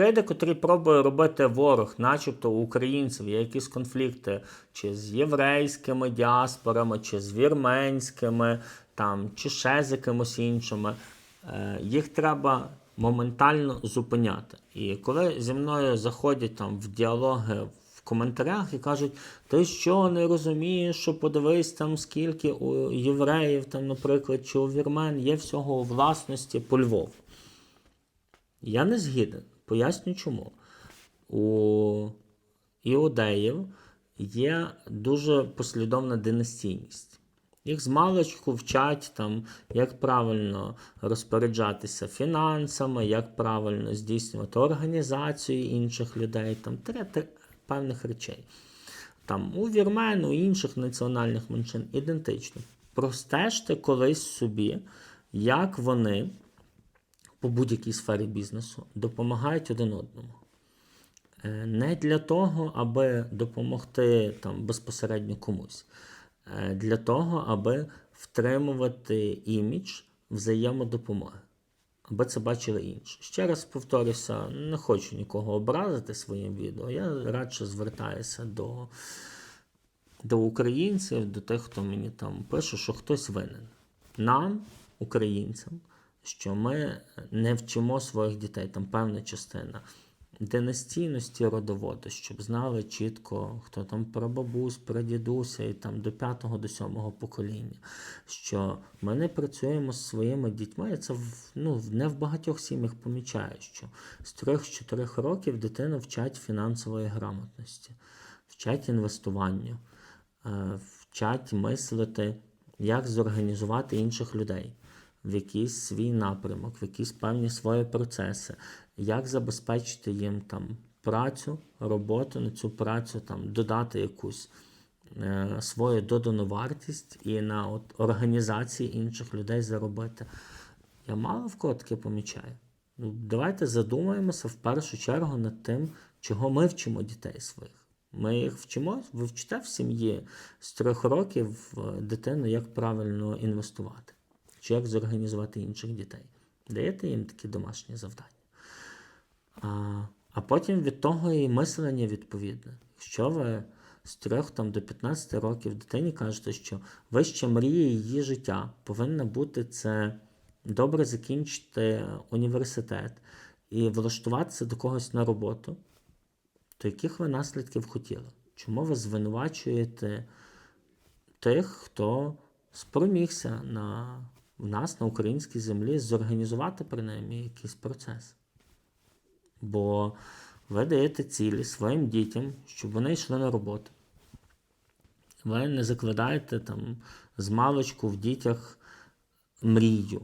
Вкиди, котрі пробує робити ворог, начебто у українців, є якісь конфлікти чи з єврейськими діаспорами, чи з вірменськими, там, чи ще з якимось іншими. Е, їх треба моментально зупиняти. І коли зі мною заходять там в діалоги в коментарях і кажуть, ти що не розумієш, що подивись там, скільки у євреїв, там, наприклад, чи у вірмен є всього у власності по Львову. Я не згіден. Поясню чому. У іудеїв є дуже послідовна династійність. Їх з маличку вчать, там, як правильно розпоряджатися фінансами, як правильно здійснювати організацію інших людей, там три певних речей. Там у вірмен, у інших національних меншин ідентично. Простежте колись собі, як вони по будь-якій сфері бізнесу допомагають один одному. Е, Не для того, аби допомогти там, безпосередньо комусь, е, для того, аби втримувати імідж взаємодопомоги, аби це бачили інші. Ще раз повторюся, не хочу нікого образити своїм відео. Я радше звертаюся до, до українців, до тих, хто мені там пише, що хтось винен. Нам, українцям, що ми не вчимо своїх дітей, там певна частина династійності родоводу, щоб знали чітко, хто там прабабусь, прадідуся і там до п'ятого, до сьомого покоління. Що ми не працюємо з своїми дітьми. Я це в- ну, не в багатьох сім'ях помічаю, що з трьох-чотирьох років дитину вчать фінансової грамотності, вчать інвестуванню, е, вчать мислити, як зорганізувати інших людей в якийсь свій напрямок, в якісь певні свої процеси, як забезпечити їм там працю, роботу на цю працю, там додати якусь е, свою додану вартість і на от, організації інших людей заробити. Я мало в кого таке помічаю. Ну, давайте задумаємося в першу чергу над тим, чого ми вчимо дітей своїх. Ми їх вчимо, ви вчите в сім'ї з трьох років дитину, як правильно інвестувати, чи як зорганізувати інших дітей. Даєте їм такі домашні завдання. А, а потім від того і мислення відповідне. Якщо ви з 3 там, до 15 років дитині кажете, що вища мрія її життя повинна бути це добре закінчити університет і влаштуватися до когось на роботу, то яких ви наслідків хотіли? Чому ви звинувачуєте тих, хто спромігся на, в нас на українській землі зорганізувати принаймні якийсь процес? Бо ви даєте цілі своїм дітям, щоб вони йшли на роботу. Ви не закладаєте там з маличку в дітях мрію,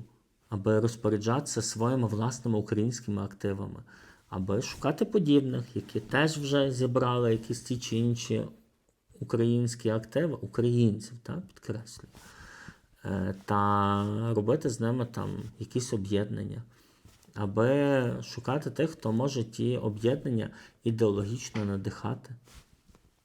аби розпоряджатися своїми власними українськими активами, аби шукати подібних, які теж вже зібрали якісь ті чи інші українські активи, українців, так, підкреслюю, та робити з ними там якісь об'єднання аби шукати тих, хто може ті об'єднання ідеологічно надихати.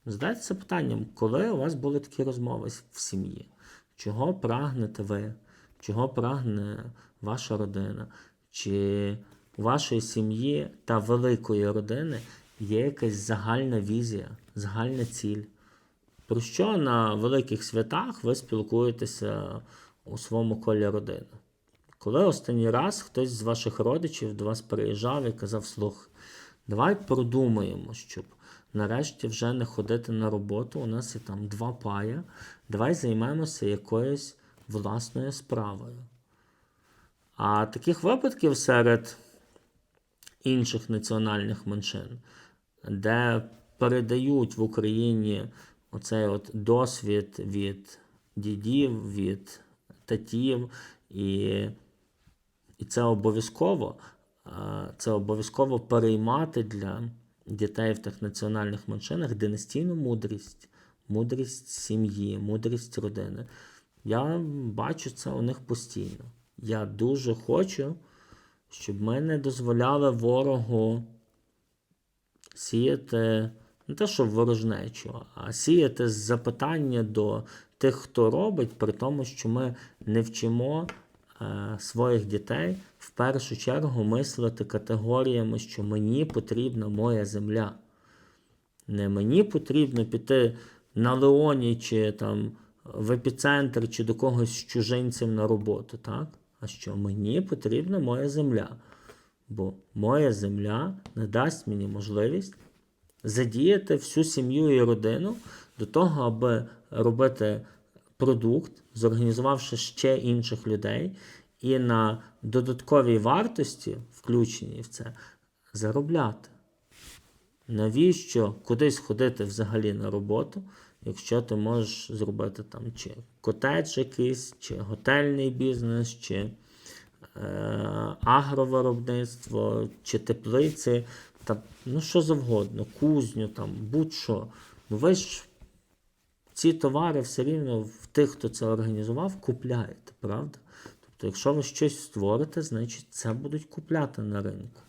Задайтеся питанням, коли у вас були такі розмови в сім'ї? Чого прагнете ви? Чого прагне ваша родина? Чи у вашої сім'ї та великої родини є якась загальна візія, загальна ціль? Про що на великих святах ви спілкуєтеся у своєму колі родини? Коли останній раз хтось з ваших родичів до вас приїжджав і казав, слух, давай продумаємо, щоб нарешті вже не ходити на роботу, у нас є там два пая, давай займемося якоюсь власною справою. А таких випадків серед інших національних меншин, де передають в Україні оцей от досвід від дідів, від татів, і, і це обов'язково, це обов'язково переймати для дітей в тих національних меншинах династійну мудрість, мудрість сім'ї, мудрість родини. Я бачу це у них постійно. Я дуже хочу, щоб ми не дозволяли ворогу сіяти не те, що ворожнечу, а сіяти запитання до тих, хто робить, при тому, що ми не вчимо е, своїх дітей в першу чергу мислити категоріями, що мені потрібна моя земля. Не мені потрібно піти на Леоні чи там в епіцентр чи до когось з чужинців на роботу, так? А що мені потрібна моя земля. Бо моя земля не дасть мені можливість задіяти всю сім'ю і родину до того, аби робити продукт, зорганізувавши ще інших людей, і на додатковій вартості, включеній в це, заробляти. Навіщо кудись ходити взагалі на роботу, якщо ти можеш зробити там чи котедж якийсь, чи готельний бізнес, чи е, агровиробництво, чи теплиці, та, ну що завгодно, кузню, там, будь-що. Ну ви ж ці товари все рівно в тих, хто це організував, купляєте, правда? Тобто, якщо ви щось створите, значить це будуть купляти на ринку.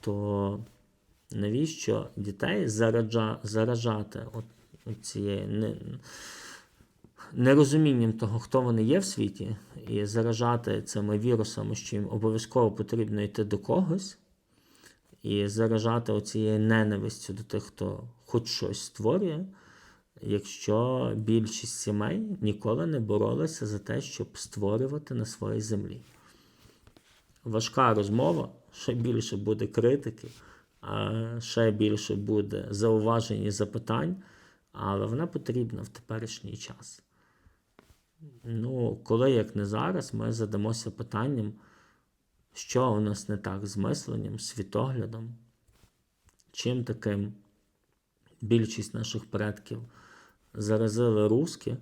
То навіщо дітей зараджа, заражати от, от цією не, нерозумінням того, хто вони є в світі, і заражати цими вірусами, що їм обов'язково потрібно йти до когось, і заражати оцією ненавистю до тих, хто хоч щось створює, якщо більшість сімей ніколи не боролися за те, щоб створювати на своїй землі. Важка розмова, ще більше буде критики, ще більше буде зауважень і запитань, але вона потрібна в теперішній час. Ну, коли як не зараз, ми задамося питанням, що у нас не так з мисленням, світоглядом, чим таким більшість наших предків заразили руски,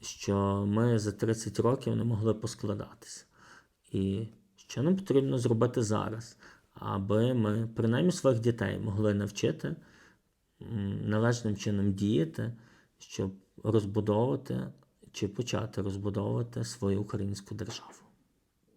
що ми за 30 років не могли поскладатися. І що нам потрібно зробити зараз, аби ми, принаймні своїх дітей, могли навчити належним чином діяти, щоб розбудовувати чи почати розбудовувати свою українську державу.